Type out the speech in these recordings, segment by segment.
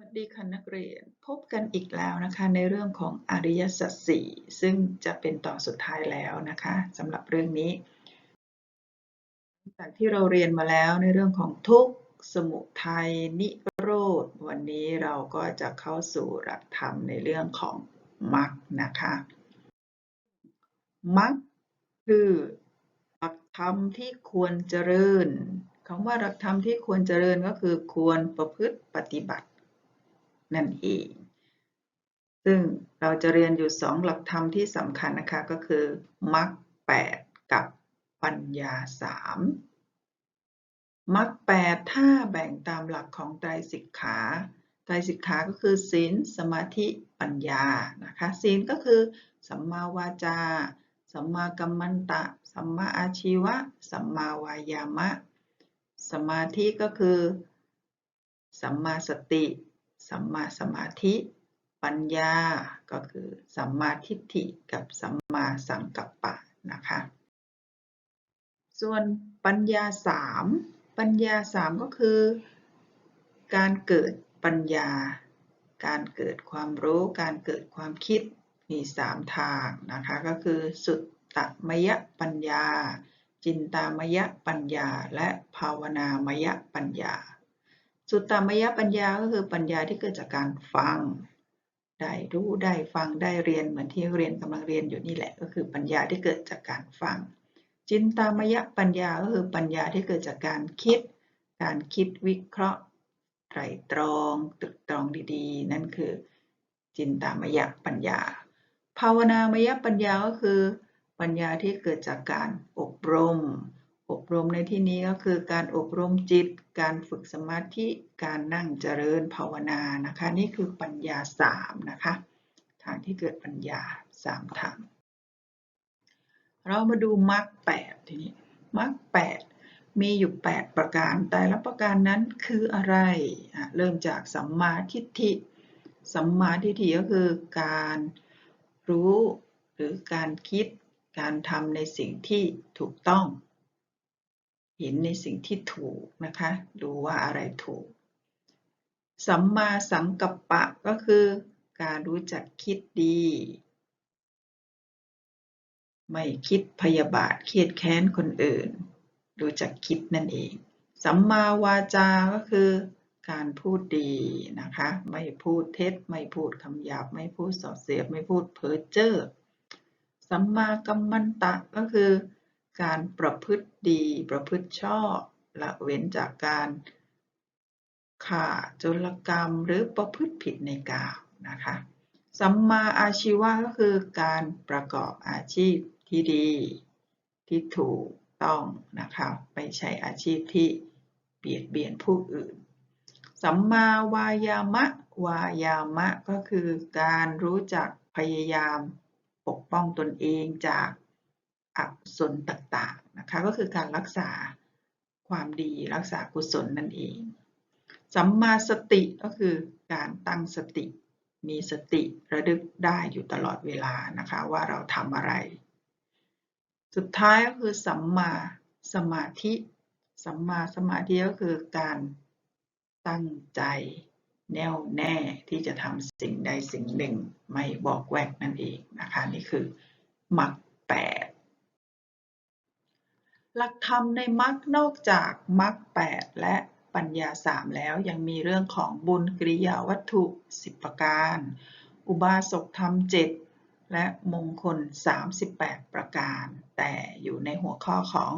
วัสดีค่ะนักเรียนพบกันอีกแล้วนะคะในเรื่องของอริยสัจสี่ซึ่งจะเป็นตอนสุดท้ายแล้วนะคะสำหรับเรื่องนี้จากที่เราเรียนมาแล้วในเรื่องของทุกข์สมุทัยนิโรธ วันนี้เราก็จะเข้าสู่หลักธรรมในเรื่องของมรรคนะคะมรรคคือหลักธรรมที่ควรเจริญคำว่าหลักธรรมที่ควรเจริญก็คือควรประพฤติปฏิบัติ นั่นเอง ซึ่งเราจะเรียนอยู่สองหลักธรรมที่สำคัญนะคะก็คือมรรคแปดกับปัญญาสามมรรคแปดถ้าแบ่งตามหลักของไตรสิกขาไตรสิกขาก็คือศีลสมาธิปัญญานะคะศีลก็คือสัมมาวาจา สัมมากัมมันตะ สัมมาอาชีวะ สัมมาวายามะ สมาธิก็คือ สัมมาสติ สัมมาสมาธิปัญญาก็คือสัมมาทิฏฐิกับสัมมาสังกัปปะนะคะ ส่วนปัญญาสามปัญญาสามก็คือ การเกิดปัญญา การเกิดความรู้ การเกิดความคิดมีสามทางนะคะก็คือสุตตมยปัญญา จินตามยปัญญา และภาวนามยปัญญา สุตตามยปัญญาก็คือปัญญาที่เกิดจากการฟัง ได้รู้ได้ฟังได้เรียนเหมือนที่เรียนกำลังเรียนอยู่นี่แหละ ก็คือปัญญาที่เกิดจากการฟัง จินตามยปัญญาก็คือปัญญาที่เกิดจากการคิด การคิดวิเคราะห์ไตรตรองตรึกตรองดีๆ นั่นคือ จินตามยปัญญา ภาวนามยปัญญาก็คือ ปัญญาที่เกิดจากการอบรม อบรมในที่นี้ก็คือการอบรมจิต การฝึกสมาธิ การนั่งเจริญภาวนานะคะ นี่คือปัญญาสามนะคะ ทางที่เกิดปัญญาสามทาง เรามาดูมรรคแปดทีนี้มรรคแปดมีอยู่ 8 ประการ แต่ละประการนั้นคืออะไร เริ่มจากสัมมาทิฏฐิ สัมมาทิฏฐิก็คือการรู้หรือการคิด การทำในสิ่งที่ถูกต้อง เห็นในสิ่งที่ถูกนะคะ ดูว่าอะไรถูก สัมมาสังกัปปะก็คือการรู้จักคิดดี ไม่คิดพยาบาทเครียดแค้นคนอื่น รู้จักคิดนั่นเอง สัมมาวาจาก็คือการพูดดีนะคะ ไม่พูดเท็จ ไม่พูดคำหยาบ ไม่พูดส่อเสียดไม่พูดเพ้อเจ้อ สัมมากัมมันตะก็คือ การประพฤติดีประพฤติชอบละเว้นจากการฆ่าจลกรรมหรือประพฤติผิดในกามนะคะสัมมาอาชีวะก็คือการประกอบอาชีพที่ดี ที่ถูกต้องนะคะไม่ใช่อาชีพที่เบียดเบียนผู้อื่น สัมมาวายามะ วายามะก็คือการรู้จักพยายามปกป้องตนเองจาก ศลต่างๆนะคะก็คือการรักษาความดีรักษากุศลนั่นเอง สัมมาสติก็คือการตั้งสติ มีสติระลึกได้อยู่ตลอดเวลานะคะว่าเราทำอะไร สุดท้ายก็คือสัมมาสมาธิ สัมมาสมาธิก็คือการตั้งใจแน่วแน่ที่จะทำสิ่งใดสิ่งหนึ่งไม่บอกแวกนั่นเองนะคะนี่คือมรรคแปด หลักธรรมในมรรคนอกจากมรรคแปดและปัญญาสามแล้วยังมีเรื่องของบุญกริยาวัตถุ10ประการ อุบาสกธรรม7และมงคล 38 ประการ แต่อยู่ในหัวข้อของ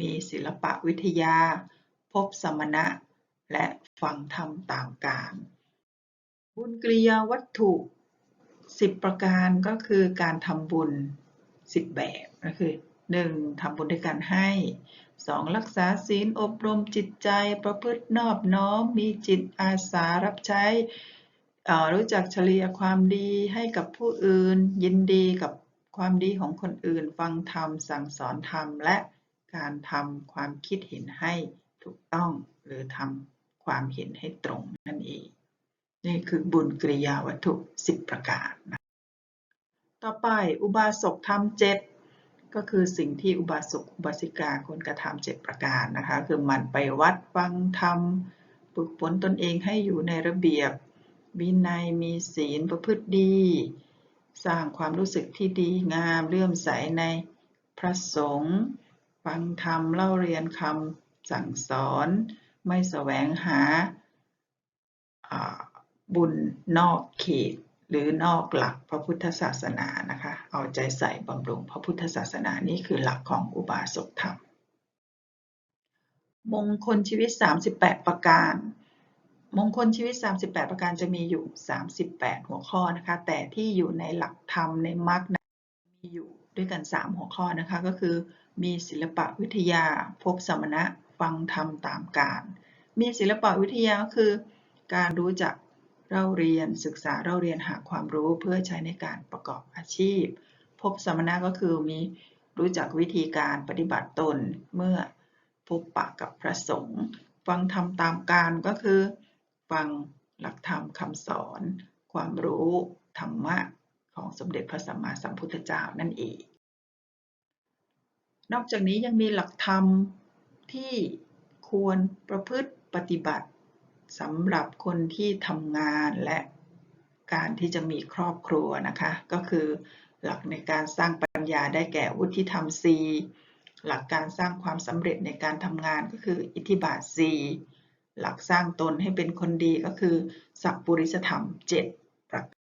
มีศิลปะวิทยา พบสมณะ และฟังธรรมตามการ บุญกริยาวัตถุ 10 ประการก็คือการทำบุญ 10 แบบก็คือ หนึ่งทำบุญด้วยการให้สองรักษาศีลอบรมจิตใจประพฤตินอบน้อมมีจิตอาสารับใช้รู้จักเฉลี่ยความดีให้กับผู้อื่น ยินดีกับความดีของคนอื่น ฟังธรรมสั่งสอนธรรม และการทำความคิดเห็นให้ถูกต้องหรือทำความเห็นให้ตรงนั่นเอง นี่คือบุญกริยาวัตถุ 10 ประการนะต่อไปอุบาสกธรรมเจ็ด ก็คือสิ่งที่อุบาสกอุบาสิกาควรกระทำเจ็ดประการนะคะ คือมันไปวัดฟังธรรมฝึกฝนตนเองให้อยู่ในระเบียบวินัยมีศีลประพฤติดี สร้างความรู้สึกที่ดีงามเลื่อมใสในพระสงฆ์ฟังธรรมเล่าเรียนคำสั่งสอน ไม่แสวงหาอ่าบุญนอกเขต หรือนอกหลักพระพุทธศาสนานะคะ เอาใจใส่บำรุงพระพุทธศาสนานี่คือหลักของอุบาสกธรรม มงคลชีวิต 38 ประการ มงคลชีวิต 38 ประการจะมีอยู่ 38 หัวข้อนะคะ แต่ที่อยู่ในหลักธรรมในมรรคมีอยู่ด้วยกัน 3 หัวข้อนะคะ ก็คือ มีศิลปะวิทยา พบสมณะ ฟังธรรมตามการ มีศิลปะวิทยาก็คือ การรู้จัก เล่าเรียนศึกษาเล่าเรียนหาความรู้เพื่อใช้ในการประกอบอาชีพ พบสมณะก็คือมีรู้จักวิธีการปฏิบัติตนเมื่อพบปะกับพระสงฆ์ฟังธรรมตามการก็คือ ฟังหลักธรรมคำสอน ความรู้ธรรมะของสมเด็จพระสัมมาสัมพุทธเจ้านั่นเอง นอกจากนี้ยังมีหลักธรรมที่ควรประพฤติปฏิบัติ สำหรับคนที่ทำงานและการที่จะมีครอบครัวนะคะ ก็คือหลักในการสร้างปัญญาได้แก่วุฒิธรรม4หลักการสร้างความสำเร็จในการทำงานก็คืออิทธิบาท4หลักสร้างตนให้เป็นคนดีก็คือ สัพปุริสธรรม 7 ประการ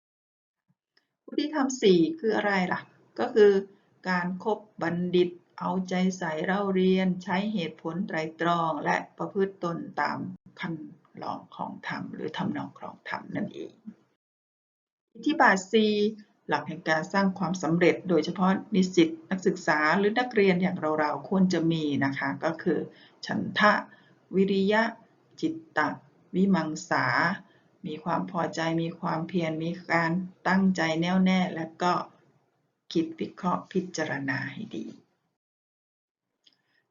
วุฒิธรรม 4 คืออะไรล่ะ ก็คือการคบบัณฑิตเอาใจใส่เล่าเรียนใช้เหตุผลไตรตรองและประพฤติตนตามคัน ลองของธรรมหรือทำนองครองธรรมนั่นเอง อิทธิบาท C หลักแห่งการสร้างความสำเร็จ โดยเฉพาะนิสิตนักศึกษาหรือนักเรียนอย่างเราๆควรจะมีนะคะ ก็คือ ฉันทะ วิริยะ จิตตะ วิมังสา มีความพอใจมีความเพียรมีการตั้งใจแน่วแน่ และก็คิดวิเคราะห์พิจารณาให้ดี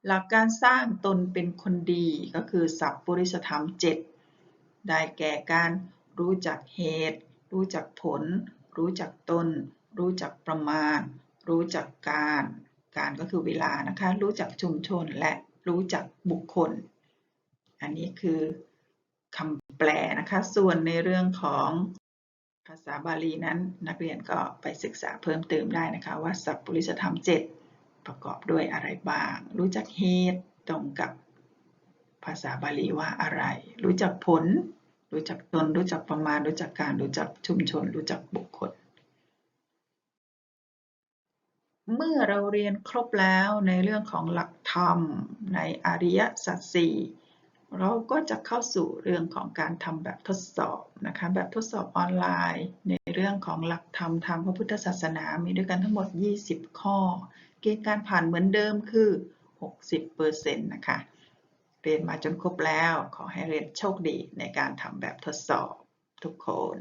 หลักการสร้างตนเป็นคนดีก็คือสัพปริสธรรม 7 ได้แก่การรู้จักเหตุ รู้จักผล รู้จักตน รู้จักประมาณ รู้จักการ การก็คือเวลานะคะ รู้จักชุมชนและรู้จักบุคคล อันนี้คือคำแปลนะคะ ส่วนในเรื่องของภาษาบาลีนั้น นักเรียนก็ไปศึกษาเพิ่มเติมได้นะคะ ว่าสัพปริสธรรม 7 ประกอบด้วยอะไรบ้าง รู้จักเหตุตรงกับภาษาบาลีว่าอะไร รู้จักผล รู้จักตน รู้จักประมาณ รู้จักการ รู้จักชุมชน รู้จักบุคคล เมื่อเราเรียนครบแล้วในเรื่องของหลักธรรม ในอริยสัจสี่เราก็จะเข้าสู่เรื่องของการทำแบบทดสอบนะคะ แบบทดสอบออนไลน์ ในเรื่องของหลักธรรมทางพระพุทธศาสนา มีด้วยกันทั้งหมด 20 ข้อ เกณฑ์การผ่านเหมือนเดิมคือ 60%นะคะ เรียนมาจนครบแล้ว ขอให้เรียนโชคดีในการทำแบบทดสอบทุกคน